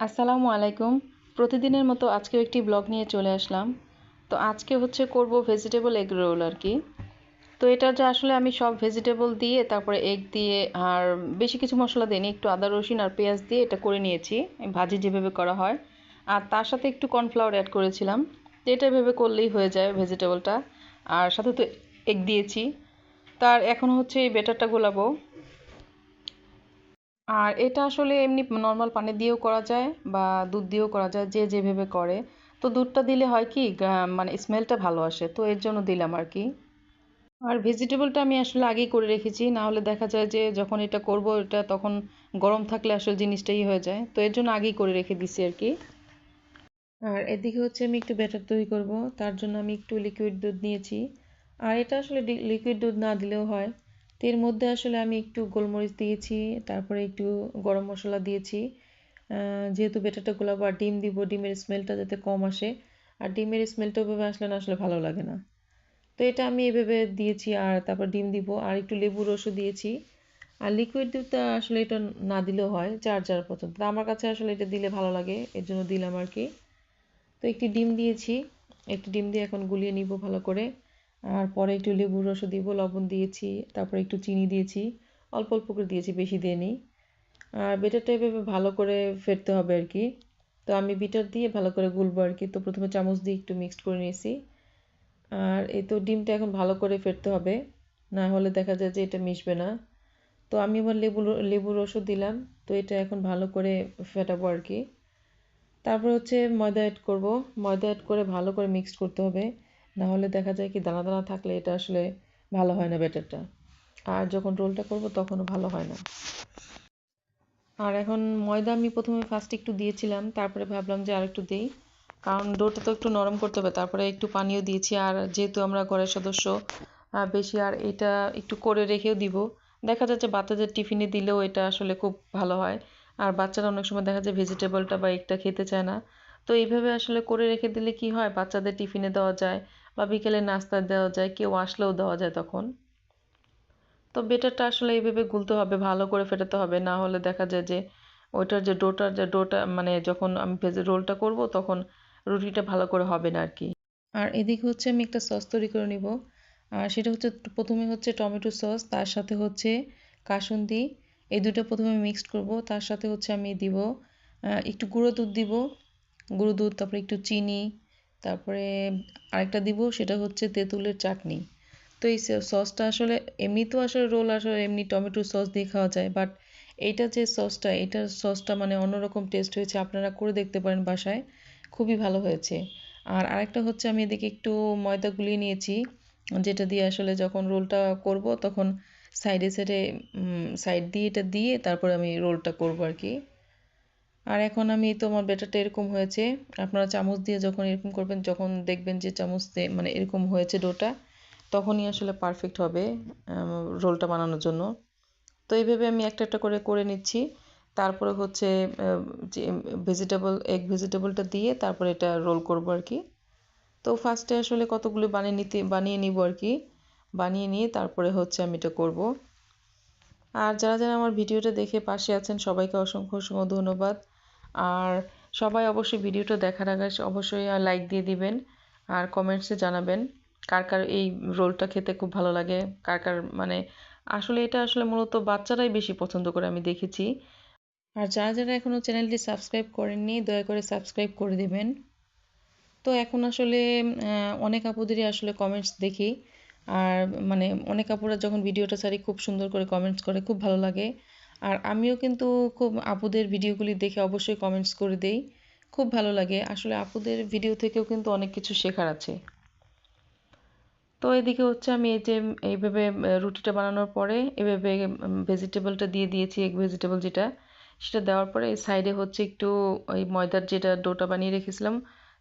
আসসালামু আলাইকুম। প্রতিদিনের মতো আজকেও একটি ব্লগ নিয়ে চলে আসলাম। তো আজকে হচ্ছে করব ভেজিটেবল এগ রোল আর কি। তো এটা যে আসলে আমি সব ভেজিটেবল দিয়ে, তারপরে এগ দিয়ে আর বেশি কিছু মশলা দিইনি, একটু আদা, রসুন আর পেঁয়াজ দিয়ে এটা করে নিয়েছি ভাজি যেভাবে করা হয়। আর তার সাথে একটু কর্নফ্লাওয়ার অ্যাড করেছিলাম। তো এটা ভেবে করলেই হয়ে যায় ভেজিটেবলটা আর সাথে তো এগ দিয়েছি। তার এখন হচ্ছে এই বেটারটা গোলাবো। আর এটা আসলে এমনি নর্মাল পানি দিয়েও করা যায় বা দুধ দিয়েও করা যায়, যে যেভাবে করে। তো দুধটা দিলে হয় কি মানে স্মেলটা ভালো আসে, তো এর জন্য দিলাম আর কি। আর ভেজিটেবলটা আমি আসলে আগেই করে রেখেছি, না হলে দেখা যায় যে যখন এটা করব, এটা তখন গরম থাকলে আসলে জিনিসটাই হয়ে যায়। তো এর জন্য আগেই করে রেখে দিছি আর কি। আর এদিকে হচ্ছে আমি একটু ব্যাটার তৈরি করব, তার জন্য আমি একটু লিকুইড দুধ নিয়েছি। আর এটা আসলে লিকুইড দুধ না দিলেও হয়। তো এর মধ্যে আসলে আমি একটু গোলমরিচ দিয়েছি, তারপরে একটু গরম মশলা দিয়েছি। যেহেতু বেটারটা গোলাপ আর ডিম দিব, ডিমের স্মেলটা যাতে কম আসে। আর ডিমের স্মেলটা ওইভাবে আসলে না আসলে ভালো লাগে না। তো এটা আমি এভাবে দিয়েছি আর তারপর ডিম দিব। আর একটু লেবু রসও দিয়েছি। আর লিকুইড দুধটা আসলে এটা না দিলেও হয় চার চার পছন্দ। আমার কাছে আসলে এটা দিলে ভালো লাগে, এর জন্য দিলাম আর কি। তো একটি ডিম দিয়েছি। একটি ডিম দিয়ে এখন গুলিয়ে নিব ভালো করে। আর পরে একটু লেবুর রসও দিব, লবণ দিয়েছি, তারপরে একটু চিনি দিয়েছি, অল্প অল্প করে দিয়েছি, বেশি দিইনি। আর বেটারটা এভাবে ভালো করে ফেটতে হবে আর কি। তো আমি বিটার দিয়ে ভালো করে গুলবো আর কি। তো প্রথমে চামচ দিয়ে একটু মিক্সড করে নিয়েছি। আর এই তো ডিমটা এখন ভালো করে ফেটতে হবে। না হলে দেখা যায় যে এটা মিশবে না। তো আমি আবার লেবু লেবুর রসও দিলাম। তো এটা এখন ভালো করে ফেটাবো আর কি। তারপর হচ্ছে ময়দা অ্যাড করব। ময়দা অ্যাড করে ভালো করে মিক্সড করতে হবে। না হলে দেখা যায় কি দানা দানা থাকলে এটা আসলে ভালো হয় না ব্যাটারটা আর যখন রোলটা করব তখনও ভালো হয় না। আর এখন ময়দা আমি প্রথমে ফার্স্ট একটু দিয়েছিলাম, তারপরে ভাবলাম যে আর একটু দিই। কারণ ডোটা তো একটু নরম করতে হবে, তারপরে একটু পানিও দিয়েছি। আর যেহেতু আমরা ঘরের সদস্য বেশি, আর এটা একটু করে রেখেও দিব। দেখা যাচ্ছে বাচ্চাদের টিফিনে দিলেও এটা আসলে খুব ভালো হয়। আর বাচ্চারা অনেক সময় দেখা যায় ভেজিটেবলটা বা একটা খেতে চায় না। তো এইভাবে আসলে করে রেখে দিলে কি হয়? বাচ্চাদের টিফিনে দেওয়া যায়। বা বিকেলে নাস্তা দেওয়া যায়, কেউ আসলেও দেওয়া যায় তখন। তো বেটারটা আসলে এইভাবে গুলতে হবে, ভালো করে ফেটাতে হবে। না হলে দেখা যায় যে ওইটার যে ডোটার যে ডোটা মানে যখন আমি ভেজে রোলটা করব, তখন রুটিটা ভালো করে হবে না আর কি আর এদিকে হচ্ছে আমি একটা সস তৈরি করে নিব। আর সেটা হচ্ছে প্রথমে হচ্ছে টমেটো সস, তার সাথে হচ্ছে কাসুন্দি। এই দুটো প্রথমে মিক্সড করব। তার সাথে হচ্ছে আমি দিব একটু গুঁড়ো দুধ দিব। গুঁড়ো দুধ, তারপরে একটু চিনি তারপরে আরেকটা দিব, সেটা হচ্ছে তেঁতুলের চাটনি। তো এই সসটা আসলে এমনি তো আসলে রোল আসলে এমনি টমেটো সস দিয়ে খাওয়া যায় বাট এইটা যে সসটা এটার সসটা মানে অন্যরকম টেস্ট হয়েছে, আপনারা করে দেখতে পারেন বাসায়, খুবই ভালো হয়েছে। আর আরেকটা হচ্ছে আমি এদিকে একটু ময়দা গুলিয়ে নিয়েছি, যেটা দিয়ে আসলে যখন রোলটা করব তখন সাইডে সাইডে সাইড দিয়ে এটা দিয়ে তারপরে আমি রোলটা করব আর কি। আর এখন আমি তো আমার ব্যাটারটা এরকম হয়েছে, আপনারা চামচ দিয়ে যখন এরকম করবেন, যখন দেখবেন যে চামচ দিয়ে মানে এরকম হয়েছে ডোটা, তখনই আসলে পারফেক্ট হবে রোলটা বানানোর জন্য। তো এইভাবে আমি একটা একটা করে করে নিচ্ছি। তারপরে হচ্ছে যে ভেজিটেবল এগ ভেজিটেবলটা দিয়ে তারপরে এটা রোল করব আর কি। তো ফার্স্টে আসলে কতগুলো বানিয়ে নিতে, বানিয়ে নিব আর কি। বানিয়ে নিয়ে তারপরে হচ্ছে আমি এটা করব। আর যারা যারা আমার ভিডিওটা দেখে পাশে আছেন, সবাইকে অসংখ্য অসংখ্য ধন্যবাদ। আর সবাই অবশ্যই ভিডিওটা দেখার আগে অবশ্যই লাইক দিয়ে দিবেন আর কমেন্টসে জানাবেন কার কার এই রোলটা খেতে খুব ভালো লাগে, কার কার মানে আসলে এটা আসলে মূলত বাচ্চারাই বেশি পছন্দ করে আমি দেখেছি। আর যারা যারা এখনও চ্যানেলটি সাবস্ক্রাইব করেননি, দয়া করে সাবস্ক্রাইব করে দেবেন। তো এখন আসলে অনেক আপুদেরই আসলে কমেন্টস দেখি আর মানে অনেক আপুরা যখন ভিডিওটা ছাড়ি খুব সুন্দর করে কমেন্টস করে, খুব ভালো লাগে। আর আমিও কিন্তু খুব আপুদের ভিডিওগুলি দেখে অবশ্যই কমেন্টস করে দেই। খুব ভালো লাগে। আসলে আপুদের ভিডিও থেকেও কিন্তু অনেক কিছু শেখার আছে। তো এদিকে হচ্ছে আমি এই যে এইভাবে রুটিটা বানানোর পরে এভাবে ভেজিটেবলটা দিয়ে দিয়েছি এক ভেজিটেবল যেটা, সেটা দেওয়ার পরে এই সাইডে হচ্ছে একটু ওই ময়দার যেটা ডোটা বানিয়ে রেখেছিলাম,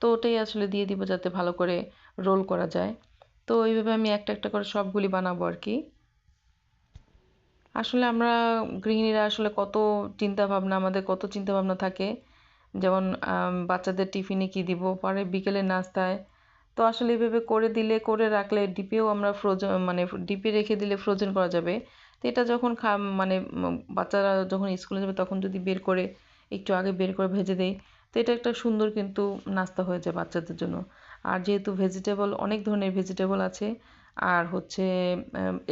তো ওটাই আসলে দিয়ে দিব যাতে ভালো করে রোল করা যায়। তো এইভাবে আমি একটা একটা করে সবগুলি বানাবো আর কি। আসলে আমরা গৃহিণীরা আসলে কত চিন্তা ভাবনা আমাদের কত চিন্তা ভাবনা থাকে। যেমন বাচ্চাদের টিফিনে কি দিব? পরে বিকেলে নাস্তায়। তো আসলে এভাবে করে দিলে, করে রাখলে ডিপেও আমরা ফ্রোজেন মানে ডিপে রেখে দিলে ফ্রোজেন করা যাবে। তো এটা যখন খা মানে বাচ্চারা যখন স্কুলে যাবে তখন যদি বের করে, একটু আগে বের করে ভেজে দেই তো এটা একটা সুন্দর কিন্তু নাস্তা হয়ে যায় বাচ্চাদের জন্য। আর যেহেতু ভেজিটেবল অনেক ধরনের ভেজিটেবল আছে। আর হচ্ছে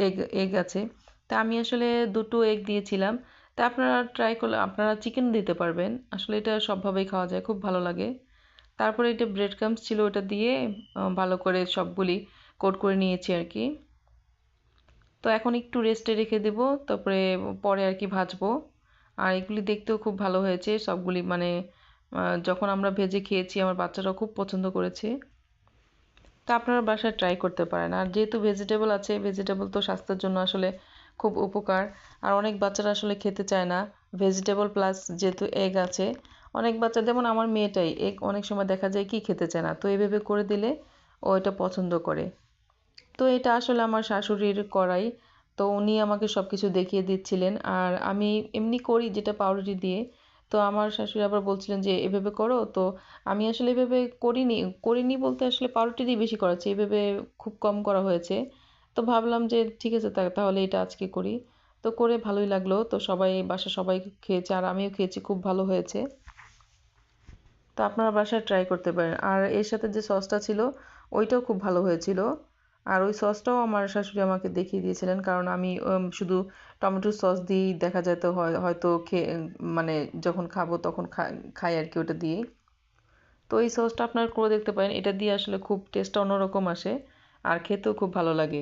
এগ এগ আছে। তা আমি আসলে দুটো এগ দিয়েছিলাম। তা আপনারা ট্রাই করলে, আপনারা চিকেন দিতে পারবেন। আসলে এটা সবভাবেই খাওয়া যায়, খুব ভালো লাগে। তারপরে এটা ব্রেড ক্রামস ছিল, ওটা দিয়ে ভালো করে সবগুলি কোট করে নিয়েছি আর কি। তো এখন একটু রেস্টে রেখে দেব, তারপরে পরে আর কি ভাজবো। আর এগুলি দেখতেও খুব ভালো হয়েছে, সবগুলি মানে যখন আমরা ভেজে খেয়েছি, আমার বাচ্চারাও খুব পছন্দ করেছে। তা আপনারা বাসায় ট্রাই করতে পারেন। আর যেহেতু ভেজিটেবল আছে ভেজিটেবল তো স্বাস্থ্যের জন্য আসলে খুব উপকার। আর অনেক বাচ্চারা আসলে খেতে চায় না। ভেজিটেবল প্লাস যেহেতু এগ আছে, অনেক বাচ্চা, যেমন আমার মেয়েটাই এগ অনেক সময় দেখা যায় কি খেতে চায় না। তো এভাবে করে দিলে ও এটা পছন্দ করে। তো এটা আসলে আমার শাশুড়ির করাই। তো উনি আমাকে সব কিছু দেখিয়ে দিচ্ছিলেন। আর আমি এমনি করি যেটা পাউরুটি দিয়ে। তো আমার শাশুড়ি আবার বলছিলেন যে, এভাবে করো। তো আমি আসলে এভাবে করিনি। করিনি বলতে আসলে পাউরুটি দিয়ে বেশি করাচ্ছি। এভাবে খুব কম করা হয়েছে। তো ভাবলাম যে ঠিক আছে তাহলে এটা আজকে করি। তো করে ভালোই লাগল। তো সবাই বাসা সবাই খেয়েছে আর আমিও খেয়েছি, খুব ভালো হয়েছে। তো আপনারা বাসায় ট্রাই করতে পারেন। আর এর সাথে যে সসটা ছিল, ওইটাও খুব ভালো হয়েছিল। আর ওই সসটাও আমার শাশুড়ি আমাকে দেখিয়ে দিয়েছিলেন। কারণ আমি শুধু টমেটোর সস দিয়েই দেখা যেত হয়তো খেয়ে মানে যখন খাব তখন খাই আর কি ওটা দিয়েই। তো এই সসটা আপনারা করে দেখতে পারেন। এটা দিয়ে আসলে খুব টেস্টটা অন্যরকম আসে। আর খেতেও খুব ভালো লাগে।